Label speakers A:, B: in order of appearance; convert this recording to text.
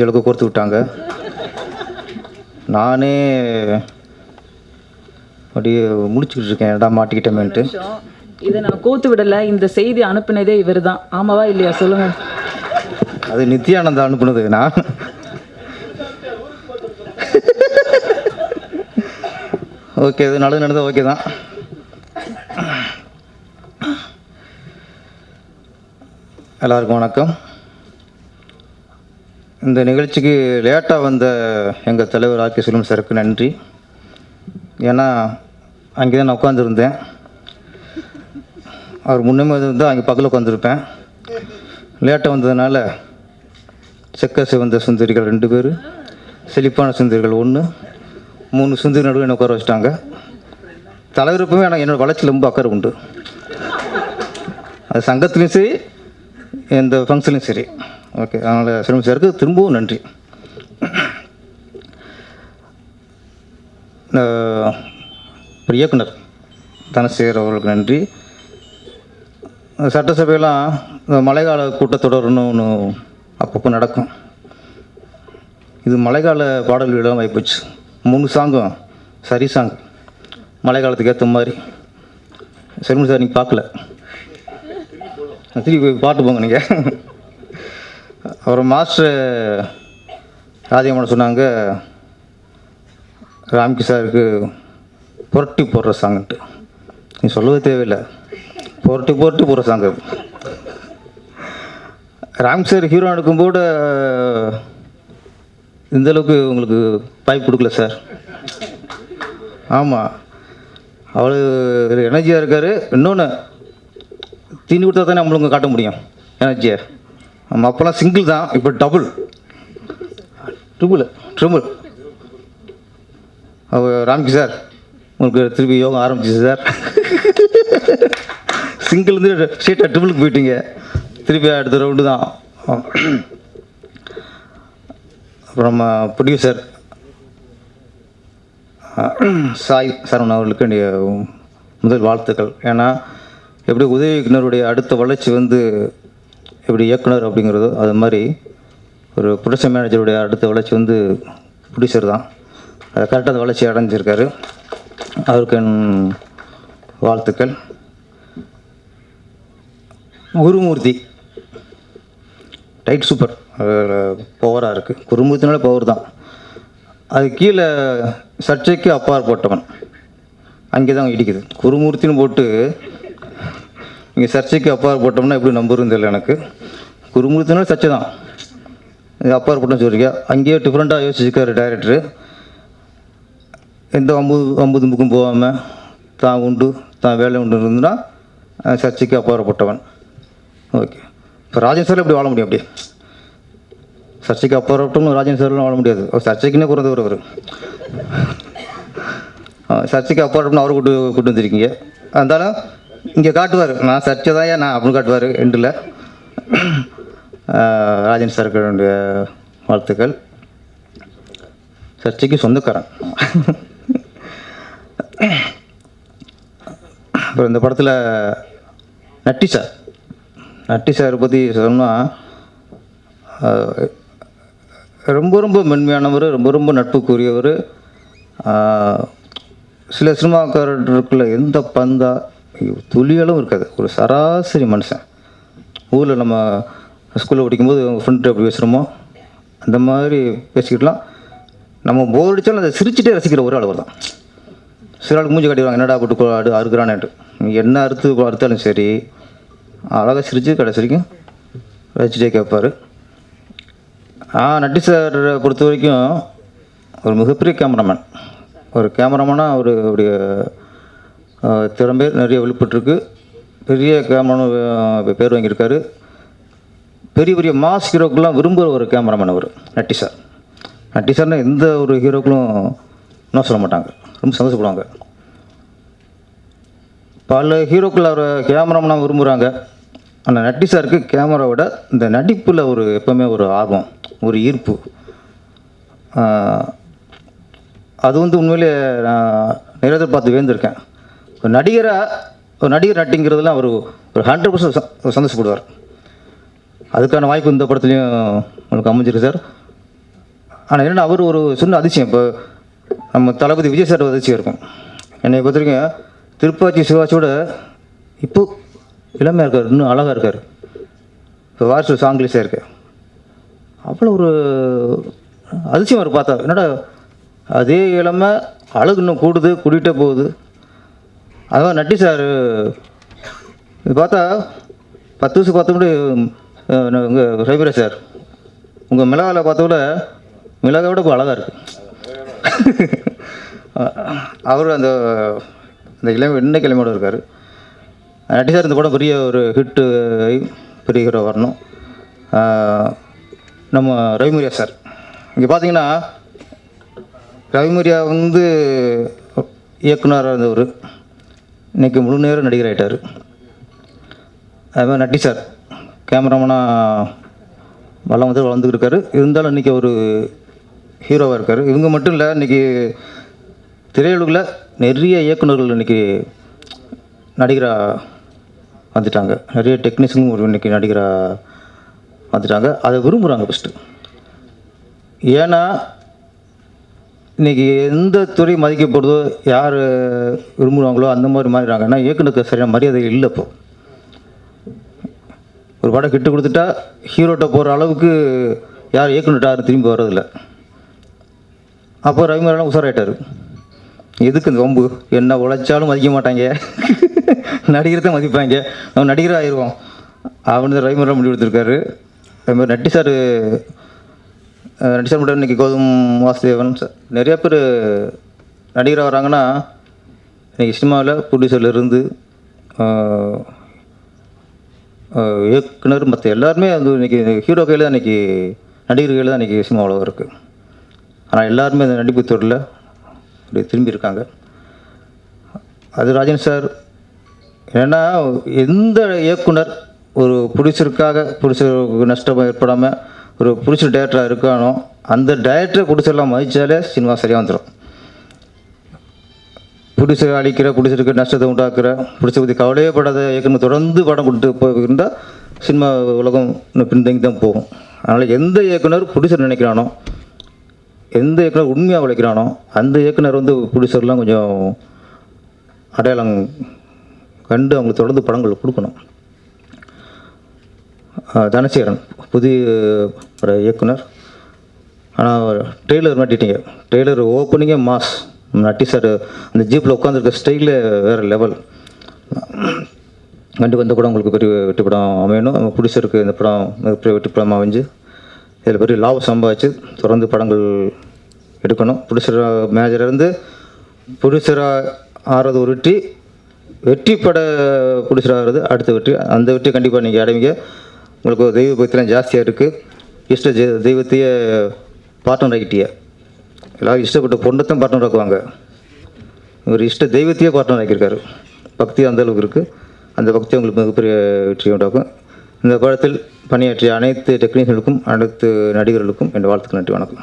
A: முடிஞ்ச அளவுக்கு கோர்த்து விட்டாங்க. நானே அப்படியே முடிச்சுக்கிட்டு இருக்கேன். இடம் மாட்டிக்கிட்டேமேன்ட்டு.
B: இதை நான் கோத்து விடல. இந்த செய்தி அனுப்பினதே இவர்தான். ஆமாவா இல்லையா? சொல்லுங்க.
A: அது நித்யானந்தா அனுப்புனது. நான் ஓகே இது நடந்து நடந்தது ஓகே தான். எல்லாருக்கும் வணக்கம். இந்த நிகழ்ச்சிக்கு லேட்டாக வந்த எங்கள் தலைவர் ஆர்கே செல்வம் சாருக்கு நன்றி. ஏன்னா அங்கே தான் நான் உட்காந்துருந்தேன் அவர் முன்னமே இருந்தால் அங்கே பக்கத்தில் உட்காந்துருப்பேன் லேட்டாக வந்ததுனால செக்க சிவந்த சுந்தரிகள் ரெண்டு பேர் செழிப்பான சுந்தரிகள் ஒன்று மூணு சுந்தரி நடுவில் என்னை உட்கார வச்சுட்டாங்க. தலைவருக்குமே ஆனால் என்னோடய வளர்ச்சியில் ரொம்ப அக்கறை உண்டு. அது சங்கத்துலேயும் சரி எந்த ஃபங்க்ஷன்லையும் சரி. ஓகே அதனால் சிரமம் சாருக்கு திரும்பவும் நன்றி. இயக்குனர் தனசேகர் அவர்களுக்கு நன்றி. சட்டசபையெல்லாம் மழைக்கால கூட்டத்தொடர்னு ஒன்று அப்பப்போ நடக்கும். இது மழைக்கால பாடல் விழாவும் ஆகிப்போச்சு மூணு சாங்கும் சரி சாங். மழை காலத்துக்கு ஏற்ற மாதிரி. சரிமணி சார் நீங்கள் பார்க்கல. திருப்பி போய் பாட்டு போங்க நீங்கள் அப்புறம் மாஸ்டர் ராஜ்யமான சொன்னாங்க ராம்கி சாருக்கு புரட்டி போடுற சாங்குன்ட்டு. நீ சொல்லவே தேவையில்லை. புரட்டி புரட்டி போடுற சாங்கு. ராம் சார் ஹீரோ எடுக்கும்போது இந்தளவுக்கு உங்களுக்கு பைப் கொடுக்கல சார். ஆமாம் அவ்வளோ எனர்ஜியாக இருக்கார். இன்னொன்று தீனி கொடுத்தா தானே நம்மளுக்கு காட்ட முடியும். எனர்ஜியை. நம்ம அப்போல்லாம் சிங்கிள் தான் இப்போ double triple triple Ramki sir உங்களுக்கு திருப்பி யோகா ஆரம்பிச்சிச்சு சார் சிங்கிள் இருந்து ஸ்ட்ரீட்டாக ட்ரிபிளுக்கு போயிட்டீங்க. திருப்பி அடுத்த ரவுண்டு தான். அப்புறம் ப்ரொடியூசர் சாய் சரவணன் அவர்களுக்கு என்னுடைய முதல் வாழ்த்துக்கள். ஏன்னா எப்படி உதவி இயக்குனருடைய அடுத்த வளர்ச்சி வந்து எப்படி இயக்குனர் அப்படிங்கிறதோ அது மாதிரி ஒரு ப்ரொடக்ஷன் மேனேஜருடைய அடுத்த வளர்ச்சி வந்து ப்ரொடியூசர் தான். அதை கரெக்டாக அந்த வளர்ச்சி அடைஞ்சிருக்காரு. அவருக்கு என் வாழ்த்துக்கள். குருமூர்த்தி. Tight super. பவராக இருக்குது குருமூர்த்தினாலே பவர் தான். அது கீழே சர்ச்சைக்கு அப்பாற்பட்டவன். அங்கே தான் இடிக்குது. குருமூர்த்தின்னு போட்டு இங்கே சர்ச்சைக்கு அப்பாற்பட்டவனா எப்படி நம்புறது தெரியல எனக்கு. குருமூர்த்தினாலும் சர்ச்சை தான். இது போட்டோம்னு சொல்றீங்க. அங்கேயே டிஃப்ரெண்ட்டாக யோசிச்சிருக்காரு டைரக்டரு எந்த அம்பது அம்பது புக்கும் போகாமல் தான் உண்டு தான் வேலை உண்டு இருந்துன்னா சர்ச்சைக்கு அப்பாற்பட்டவன் ஓகே இப்போ ராஜன் சார் எப்படி வாழ முடியும் அப்படி? சர்ச்சைக்கு அப்பாற்பட்டும் ராஜன் சார்லாம் வாழ முடியாது. அவர் சர்ச்சைக்குன்னே குறைந்தவர் அவர். சர்ச்சைக்கு அப்பாற்பட்டும் அவரை கூட்டு கூட்டு வந்திருக்கீங்க. அதனால் இங்கே காட்டுவார். நான் சர்ச்சை தான் ஏன் நான் அப்படின்னு காட்டுவார் எண்டில் ராஜன் சாருக்கு வாழ்த்துக்கள். சர்ச்சைக்கு சொந்தக்காரன். அப்புறம் இந்த படத்தில் நட்டி சார். நட்டி சார் பற்றி சொன்னால் ரொம்ப ரொம்ப மென்மையானவர் ரொம்ப ரொம்ப நட்புக்குரியவர். சில சினிமாக்காரர்களுக்குள்ள எந்த பந்தா துளியளவும் இருக்காது. ஒரு சராசரி மனுஷன். ஊரில் நம்ம ஸ்கூலில் படிக்கும்போது ஃப்ரெண்டு எப்படி பேசுகிறோமோ அந்த மாதிரி பேசிக்கிட்டலாம் நம்ம போர் அடித்தாலும் அதை சிரிச்சுட்டே ரசிக்கிற ஒரு ஆள் தான் சில ஆளுக்கு மூஞ்சி கட்டிடுவாங்க என்னடா போட்டு அடு அறுக்கிறானேட்டு நீ என்ன அறுத்து அறுத்தாலும் சரி அழகாக சிரித்து கடைசி வரைக்கும் ரசிச்சுட்டே கேட்பார். ஆ நட்டி சார் பொறுத்த வரைக்கும் ஒரு மிகப்பெரிய கேமராமேன் ஒரு கேமராமேனாக அவர் அவருடைய ஆஹ், திறமை நிறைய வெளிப்பட்டிருக்கு பெரிய கேமராமேன் பேர் வாங்கியிருக்காரு. பெரிய பெரிய மாஸ் ஹீரோக்கெல்லாம் விரும்புகிற ஒரு கேமராமேன் அவர் நட்டி சார். நட்டி சார்னால் எந்த ஒரு ஹீரோக்களும் இன்னும் சொல்ல மாட்டாங்க. ரொம்ப சந்தோஷப்படுவாங்க. பல ஹீரோக்கள் அவர் கேமராமேனாக விரும்புகிறாங்க ஆனால் நட்டி சாருக்கு கேமராவோட இந்த நடிப்பில் ஒரு எப்போவுமே ஒரு ஆர்வம் ஒரு ஈர்ப்பு. அது வந்து உண்மையிலே நான் நிறைய பார்த்து வேந்திருக்கேன் ஒரு நடிகராக ஒரு நடிகர் நட்டிங்கிறதுலாம் அவர் ஒரு ஹண்ட்ரட் பர்சன்ட் சந்தோஷப்படுவார். அதுக்கான வாய்ப்பு இந்த படத்துலையும் உங்களுக்கு அமைஞ்சிருக்கு சார். ஆனால் என்னென்னா அவர் ஒரு சின்ன அதிசயம். இப்போ நம்ம தளபதி விஜய் சார் அதிர்ச்சியாக இருக்கும். என்னை பொறுத்த வரைக்கும் திருப்பாச்சி சிவாச்சியோட இப்போ இளமையாக இருக்கார் இன்னும் அழகாக இருக்கார். இப்போ வாரிசு சாங்கிலிஸாக இருக்கு அவ்வளோ ஒரு அதிசயம் அவர் பார்த்தா என்னடா அதே இளமை அழகு இன்னும் கூடுது கூட்டிகிட்டே போகுது. அதான் நட்டி சார். இது பார்த்தா பத்து வருஷம் பார்த்தபடி உங்கள் ரவிரா சார். உங்கள் மிளகாவில் பார்த்த மிளகாய் விட இப்போ அழகாக இருக்கு. அவர் அந்த இந்த கிழமை இன்னைக்கு இளமையோட இருக்கார். நட்டி சார் இந்த படம் பெரிய ஒரு ஹிட்டு பெரிய ஹீரோ வரணும். நம்ம ரவிமுரியா சார். இங்கே பார்த்தீங்கன்னா ரவிமுரியா வந்து இயக்குனராக இருந்தவர். இன்றைக்கி முழு நேரம் நடிகர் ஆகிட்டார் அது மாதிரி நட்டி சார் கேமராமேனாக வளம் வந்து வளர்ந்துட்டு இருக்காரு. இருந்தாலும் இன்றைக்கி ஒரு ஹீரோவாக இருக்கார். இவங்க மட்டும் இல்லை இன்றைக்கி திரையுலகில் நிறைய இயக்குனர்கள் இன்றைக்கி நடிகராக வந்துட்டாங்க. நிறைய டெக்னீஷியனும் ஒரு இன்றைக்கி நடிகராக வந்துட்டாங்க. அதை விரும்புகிறாங்க ஃபஸ்ட்டு ஏன்னா இன்றைக்கி எந்த துறை மதிக்கப்படுதோ யார் விரும்புகிறாங்களோ அந்த மாதிரி மாறிடுறாங்க. ஆனால் இயக்குனருக்கு சரியான மரியாதை இல்லை இப்போ. ஒரு படம் கிட்டு கொடுத்துட்டா ஹீரோட்ட போகிற அளவுக்கு யார் இயக்குனர்கிட்ட யாரும் திரும்பி வர்றதில்ல. அப்போ ரவிமரெல்லாம் உசாராயிட்டார் எதுக்கு இந்த வம்பு? என்ன உழைச்சாலும் மதிக்க மாட்டாங்க. நடிகரை தான் மதிப்பாங்க. நம்ம நடிகர் ஆயிடுவோம் அவனு ரவிமரெல்லாம் முடிவு எடுத்திருக்காரு. அது மாதிரி நட்டி சார் நட்டி சார் மட்டும் இன்றைக்கி கௌதம் வாசுதேவன் சார். நிறைய பேர் நடிகராக வராங்கன்னா இன்றைக்கி சினிமாவில் ப்ரொடியூசர்லேருந்து இயக்குனர் மற்ற எல்லாருமே வந்து இன்றைக்கி ஹீரோ கையில் தான் இன்றைக்கி நடிகர் கையில் தான் இன்றைக்கி சினிமாவில் இருக்குது ஆனால் எல்லாருமே அந்த நடிப்பு துறையில் அப்படி திரும்பி இருக்காங்க. அது ராஜன் சார். ஏன்னா எந்த இயக்குனர் ஒரு ப்ரொடியூசருக்காக ப்ரொடியூசருக்கு நஷ்டம் ஏற்படாமல் ஒரு பிடிச்ச டேரக்டராக இருக்கானோ அந்த டேரக்டரை குடிசெல்லாம் மதித்தாலே சினிமா சரியாக வந்துடும் ப்ரொடியூசர் அழிக்கிற ப்ரொடியூசருக்கு நஷ்டத்தை உண்டாக்குற பிடிச்ச பற்றி கவலையே படாத இயக்குனர் தொடர்ந்து படம் கொடுத்து போயிருந்தால் சினிமா உலகம் இன்னும் பின்தங்கி தான் போகும். அதனால் எந்த இயக்குனர் ப்ரொடியூசர் நினைக்கிறானோ எந்த இயக்குனர் உண்மையாக உழைக்கிறானோ அந்த இயக்குனர் வந்து ப்ரொடியூசர்லாம் கொஞ்சம் அடையாளம் கண்டு அவங்களுக்கு தொடர்ந்து படங்கள் கொடுக்கணும். தனசேகரன் புதிய ஒரு இயக்குனர். ஆனால் ட்ரெய்லர் மாட்டிட்டீங்க. ட்ரெய்லர் ஓப்பனிங்கே மாஸ். நட்டி சார் அந்த ஜீப்பில் உட்காந்துருக்க ஸ்டைலே வேறு லெவல் கண்டிப்பாக இந்த படம் உங்களுக்கு பெரிய வெற்றி படம் அமையணும். நம்ம பிடிச்சிருக்கு இந்த படம் மிகப்பெரிய வெற்றி படம் அமைஞ்சு இதில் பெரிய லாபம் சம்பாதிச்சு தொடர்ந்து படங்கள் எடுக்கணும். ப்ரொடியூசர் மேனேஜராக இருந்து ப்ரொடியூசராக ஆறது ஒரு வெற்றி வெற்றி பட ப்ரொடியூசர் ஆகிறது அடுத்த வெற்றி. அந்த வெற்றி கண்டிப்பாக நீங்கள் அடைவீங்க. உங்களுக்கு தெய்வ பக்திலாம் ஜாஸ்தியாக இருக்குது இஷ்ட ஜெ- தெய்வத்தையே பார்ட்னர் ஆகிட்டிய எல்லாரும் இஷ்டப்பட்ட பொண்ணுத்தான் பார்ட்னர் ஆக்குவாங்க இவர் இஷ்ட தெய்வத்தையே பார்ட்னர் ஆக்கியிருக்காரு பக்தி அந்த அளவுக்கு இருக்குது அந்த பக்தி உங்களுக்கு மிகப்பெரிய வெற்றி உண்டாக்கும். இந்த படத்தில் பணியாற்றிய அனைத்து டெக்னீஷியனுக்கும் அனைத்து நடிகர்களுக்கும் என் வாழ்த்துக்கள் நன்றி வணக்கம்.